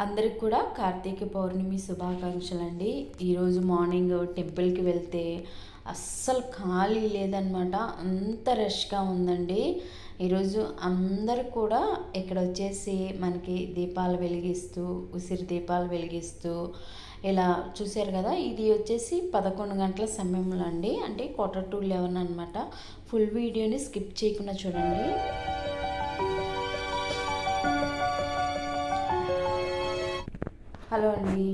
అందరికి కూడా కార్తీక పౌర్ణమి శుభాకాంక్షలు అండి ఈరోజు మార్నింగ్ టెంపుల్కి వెళ్తే అస్సలు ఖాళీ లేదనమాట అంత రష్గా ఉందండి. ఈరోజు అందరు కూడా ఇక్కడ వచ్చేసి మనకి దీపాలు వెలిగిస్తూ ఉసిరి దీపాలు వెలిగిస్తూ ఇలా చూశారు కదా ఇది వచ్చేసి పదకొండు గంటల సమయంలో అండి. అంటే క్వార్టర్ టు లెవెన్ అనమాట ఫుల్ వీడియోని స్కిప్ చేయకుండా చూడండి. హలో అండి.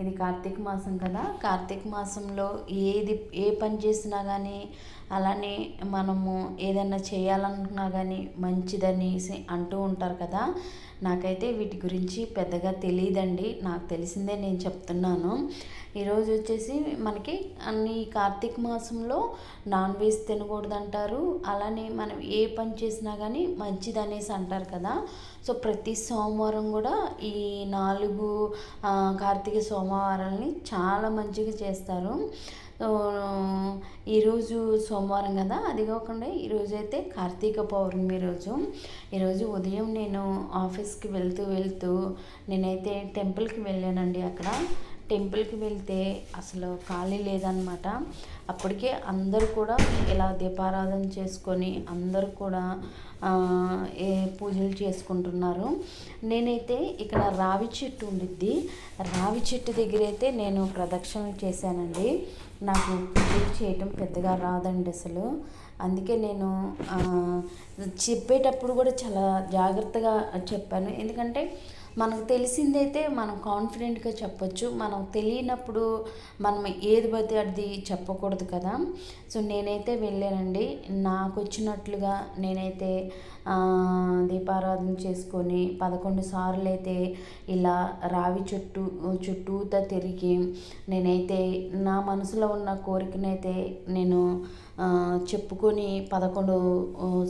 ఇది కార్తీక మాసం కదా. కార్తీక మాసంలో ఏది ఏ పని చేసినా కానీ అలానే మనము ఏదైనా చేయాలనుకున్నా కానీ మంచిదనేసి అంటూ ఉంటారు కదా. నాకైతే వీటి గురించి పెద్దగా తెలియదండి నాకు తెలిసిందే నేను చెప్తున్నాను. ఈరోజు వచ్చేసి మనకి అన్ని కార్తీక మాసంలో నాన్ వెజ్ తినకూడదు అంటారు అలానే మనం ఏ పని చేసినా కానీ మంచిది అనేసి అంటారు కదా. సో ప్రతి సోమవారం కూడా ఈ నాలుగు కార్తీక సోమవారాలని చాలా మంచిగా చేస్తారు. ఈరోజు సోమవారం కదా? అది కాకుండా ఈరోజు అయితే కార్తీక పౌర్ణమి రోజు. ఈరోజు ఉదయం నేను ఆఫీస్కి వెళ్తూ వెళ్తూ నేనైతే టెంపుల్కి వెళ్ళానండి అక్కడ. టెంపుల్కి వెళ్తే అసలు ఖాళీ లేదనమాట అప్పటికే అందరూ కూడా ఇలా దీపారాధన చేసుకొని అందరూ కూడా ఏ పూజలు చేసుకుంటున్నారు. నేనైతే ఇక్కడ రావి చెట్టు ఉండిద్ది. రావి చెట్టు దగ్గర అయితే నేను ప్రదక్షిణలు చేశానండి. నాకు పూజలు చేయటం పెద్దగా రాదండి అసలు. అందుకే నేను చెప్పేటప్పుడు కూడా చాలా జాగ్రత్తగా చెప్పాను. ఎందుకంటే మనకు తెలిసిందైతే మనం కాన్ఫిడెంట్గా చెప్పొచ్చు. మనం తెలియనప్పుడు మనం ఏది పడితే అది చెప్పకూడదు కదా. సో నేనైతే వెళ్ళానండి. నాకు వచ్చినట్లుగా నేనైతే దీపారాధన చేసుకొని పదకొండు సార్లు అయితే ఇలా రావి చుట్టూ చుట్టూతా తిరిగి నేనైతే నా మనసులో ఉన్న కోరికనైతే నేను చెప్పుకొని పదకొండు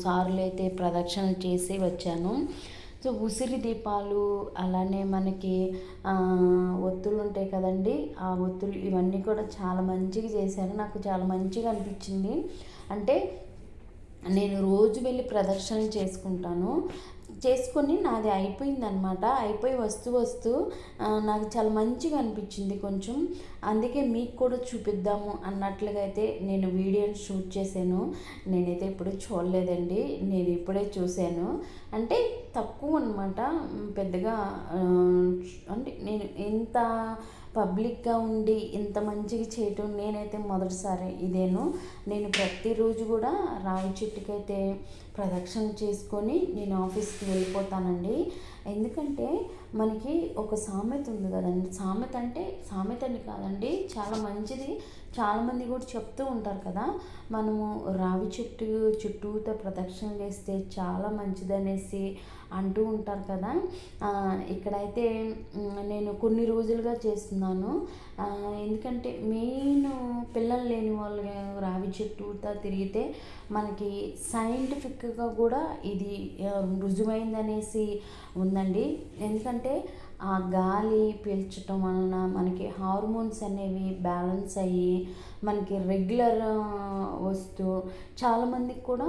సార్లు అయితే ప్రదక్షిణలు చేసి వచ్చాను. సో ఉసిరి దీపాలు అలానే మనకి ఒత్తులు ఉంటాయి కదండి. ఆ ఒత్తులు ఇవన్నీ కూడా చాలా మంచిగా చేశాను నాకు చాలా మంచిగా అనిపించింది. అంటే నేను రోజు వెళ్ళి ప్రదర్శన చేసుకుంటాను. చేసుకొని నాది అయిపోయిందనమాట అయిపోయి వస్తూ వస్తూ నాకు చాలా మంచిగా అనిపించింది కొంచెం. అందుకే మీకు కూడా చూపిద్దాము అన్నట్లుగా అయితే నేను వీడియోని షూట్ చేశాను. నేనైతే ఇప్పుడు చూడలేదండి. నేను ఇప్పుడే చూశాను. అంటే తక్కువ అనమాట పెద్దగా అంటే నేను ఎంత పబ్లిక్గా ఉండి ఇంత మంచిగా చేయటం నేనైతే మొదటిసారి ఇదేను. నేను ప్రతిరోజు కూడా రావి చెట్టుకైతే ప్రదక్షిణ చేసుకొని నేను ఆఫీస్కి వెళ్ళిపోతానండి. ఎందుకంటే మనకి ఒక సామెత ఉంది కదండి. సామెత అంటే సామెత అని కాదండి చాలా మంచిది. చాలామంది కూడా చెప్తూ ఉంటారు కదా మనము రావి చెట్టు చుట్టూతో ప్రదక్షిణ చేస్తే చాలా మంచిది అనేసి అంటూ ఉంటారు కదా. ఇక్కడైతే నేను కొన్ని రోజులుగా చేస్తున్నాను. ఎందుకంటే మెయిన్ పిల్లలు లేని వాళ్ళు రావి చెట్టుతో తిరిగితే మనకి సైంటిఫిక్గా కూడా ఇది రుజువైందనేసి ఉందండి. ఎందుకంటే ఆ గాలి పీల్చటం వలన మనకి హార్మోన్స్ అనేవి బ్యాలెన్స్ అయ్యి మనకి రెగ్యులర్ వస్తూ చాలామందికి కూడా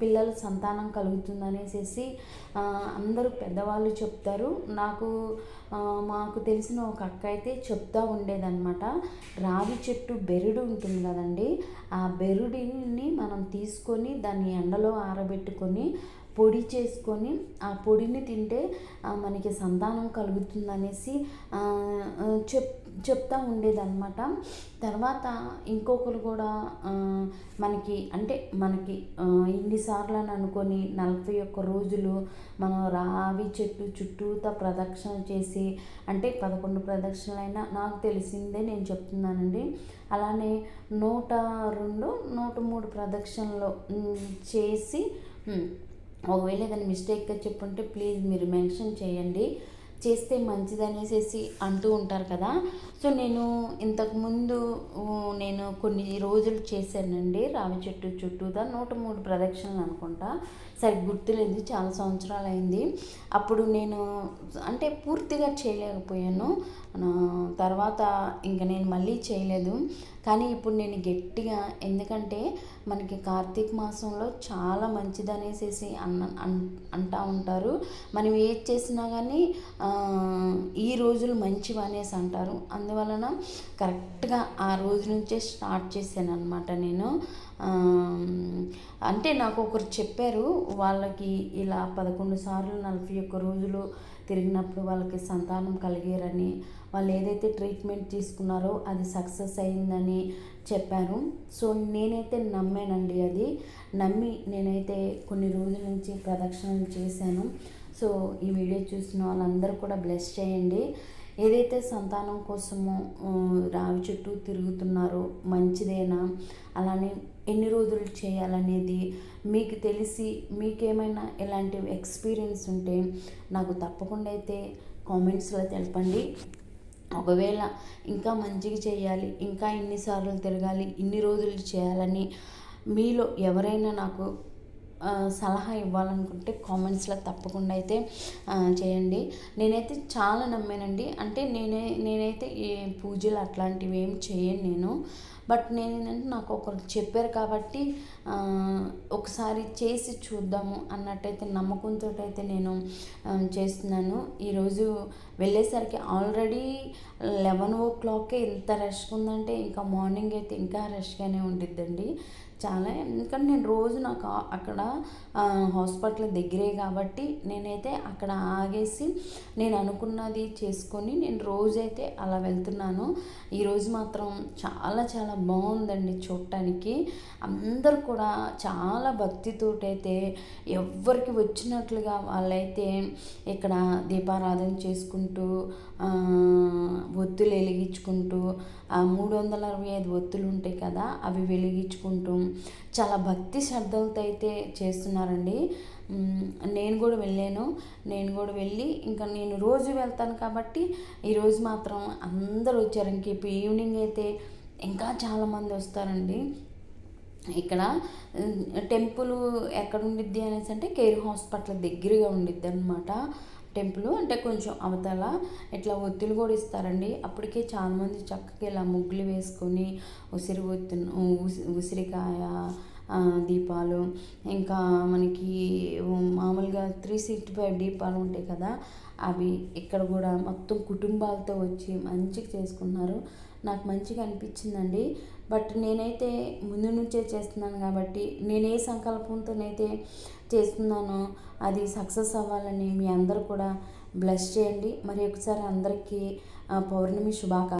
పిల్లల సంతానం కలుగుతుందనేసి అందరూ పెద్దవాళ్ళు చెప్తారు. నాకు మాకు తెలిసిన ఒక అక్క అయితే చెప్తా ఉండేదన్నమాట. రావి చెట్టు బెరుడు ఉంటుంది కదండి ఆ బెరుడిని మనం తీసుకొని దాన్ని ఎండలో ఆరబెట్టుకొని పొడి చేసుకొని ఆ పొడిని తింటే మనకి సంతానం కలుగుతుందనేసి చెప్ చెప్తా ఉండేదన్నమాట. తర్వాత ఇంకొకరు కూడా మనకి అంటే మనకి ఇన్నిసార్లు అని అనుకొని నలభై ఒక్క రోజులు మనం రావి చెట్టు చుట్టూతా ప్రదక్షిణ చేసి అంటే పదకొండు ప్రదక్షిణలైనా నాకు తెలిసిందే నేను చెప్తున్నానండి. అలానే నూట రెండు నూట మూడు ప్రదక్షిణలు చేసి ఒకవేళ ఏదైనా మిస్టేక్గా చెప్పుంటే ప్లీజ్ మీరు మెన్షన్ చేయండి. చేస్తే మంచిదనేసి అంటూ ఉంటారు కదా. సో నేను ఇంతకుముందు నేను కొన్ని రోజులు చేశానండి. రావి చెట్టు చుట్టూదా నూట మూడు ప్రదక్షిణలు అనుకుంటా. సరే గుర్తులేదు. చాలా సంవత్సరాలు అయింది అప్పుడు నేను అంటే పూర్తిగా చేయలేకపోయాను. తర్వాత ఇంకా నేను మళ్ళీ చేయలేదు. కానీ ఇప్పుడు నేను గట్టిగా ఎందుకంటే మనకి కార్తీక మాసంలో చాలా మంచిది అనేసి అన్న అంటూ ఉంటారు. మనం ఏది చేసినా కానీ ఈ రోజులు మంచివి అనేసి అంటారు. అందువలన కరెక్ట్గా ఆ రోజు నుంచే స్టార్ట్ చేశాను అనమాట నేను అంటే నాకు ఒకరు చెప్పారు వాళ్ళకి ఇలా పదకొండు సార్లు నలభై ఒక్క రోజులు తిరిగినప్పుడు వాళ్ళకి సంతానం కలిగారని. వాళ్ళు ఏదైతే ట్రీట్మెంట్ తీసుకున్నారో అది సక్సెస్ అయిందని చెప్పారు సో నేనైతే నమ్మానండి అది. నమ్మి నేనైతే కొన్ని రోజుల నుంచి ప్రదక్షిణలు చేశాను. సో ఈ వీడియో చూసిన వాళ్ళందరూ కూడా బ్లెస్ చేయండి. ఏదైతే సంతానం కోసము రావి చుట్టూ తిరుగుతున్నారో మంచిదేనా? అలానే ఎన్ని రోజులు చేయాలనేది మీకు తెలిసి మీకేమైనా ఇలాంటి ఎక్స్పీరియన్స్ ఉంటే నాకు తప్పకుండా అయితే కామెంట్స్లో తెలపండి. ఒకవేళ ఇంకా మంచిగా చేయాలి ఇంకా ఇన్నిసార్లు తిరగాలి ఇన్ని రోజులు చేయాలని మీలో ఎవరైనా నాకు సలహా ఇవ్వాలనుకుంటే కామెంట్స్లో తప్పకుండా అయితే చేయండి. నేనైతే చాలా నమ్మానండి. అంటే నేనే నేనైతే ఏ పూజలు అట్లాంటివి ఏం చేయను నేను. బట్ నేను ఏంటంటే నాకు ఒకరు చెప్పారు కాబట్టి ఒకసారి చేసి చూద్దాము అన్నట్టయితే నమ్మకంతో అయితే నేను చేస్తున్నాను. ఈరోజు వెళ్ళేసరికి ఆల్రెడీ లెవెన్ ఓ క్లాక్కే ఎంత రష్గా ఉందంటే ఇంకా మార్నింగ్ అయితే ఇంకా రష్గానే ఉండిద్దండి. చాలా ఎందుకంటే నేను రోజు నాకు అక్కడ హాస్పిటల్ దగ్గరే కాబట్టి నేనైతే అక్కడ ఆగేసి నేను అనుకున్నది చేసుకొని నేను రోజైతే అలా వెళ్తున్నాను. ఈరోజు మాత్రం చాలా చాలా బాగుందండి చూడటానికి. అందరు కూడా చాలా భక్తితోటైతే ఎవరికి వచ్చినట్లుగా వాళ్ళైతే ఇక్కడ దీపారాధన చేసుకుని చేసుకుంటూ ఒత్తులు వెలిగించుకుంటూ ఆ మూడు వందల అరవై ఐదు ఒత్తులు ఉంటాయి కదా అవి వెలిగించుకుంటూ చాలా భక్తి శ్రద్ధలతో అయితే చేస్తున్నారండి. నేను కూడా వెళ్ళాను. నేను కూడా వెళ్ళి ఇంకా నేను రోజు వెళ్తాను కాబట్టి ఈరోజు మాత్రం అందరూ వచ్చారు. ఇంక ఇప్పుడు ఈవినింగ్ అయితే ఇంకా చాలామంది వస్తారండి. ఇక్కడ టెంపుల్ ఎక్కడ ఉండిద్ది అనేసి అంటే కేర్ హాస్పిటల్ దగ్గరగా ఉండిద్ది అనమాట టెంపుల్ అంటే కొంచెం అవతల ఇట్లా ఒత్తులు కూడా ఇస్తారండి. అప్పటికే చాలామంది చక్కగా ఇలా ముగ్గులు వేసుకొని ఉసిరి ఒత్తు ఉసిరికాయ దీపాలు ఇంకా మనకి మామూలుగా త్రీ సిక్స్టీ ఫైవ్ దీపాలు ఉంటాయి కదా అవి ఇక్కడ కూడా మొత్తం కుటుంబాలతో వచ్చి మంచిగా చేసుకున్నారు నాకు మంచిగా అనిపించిందండి. బట్ నేనైతే ముందు నుంచే చేస్తున్నాను కాబట్టి నేను ఏ సంకల్పంతోనైతే చేస్తున్నానో. అది సక్సెస్ అవ్వాలని మీ అందరూ కూడా బ్లెస్ చేయండి. మరి ఒకసారి అందరికీ పౌర్ణమి శుభాకాంక్ష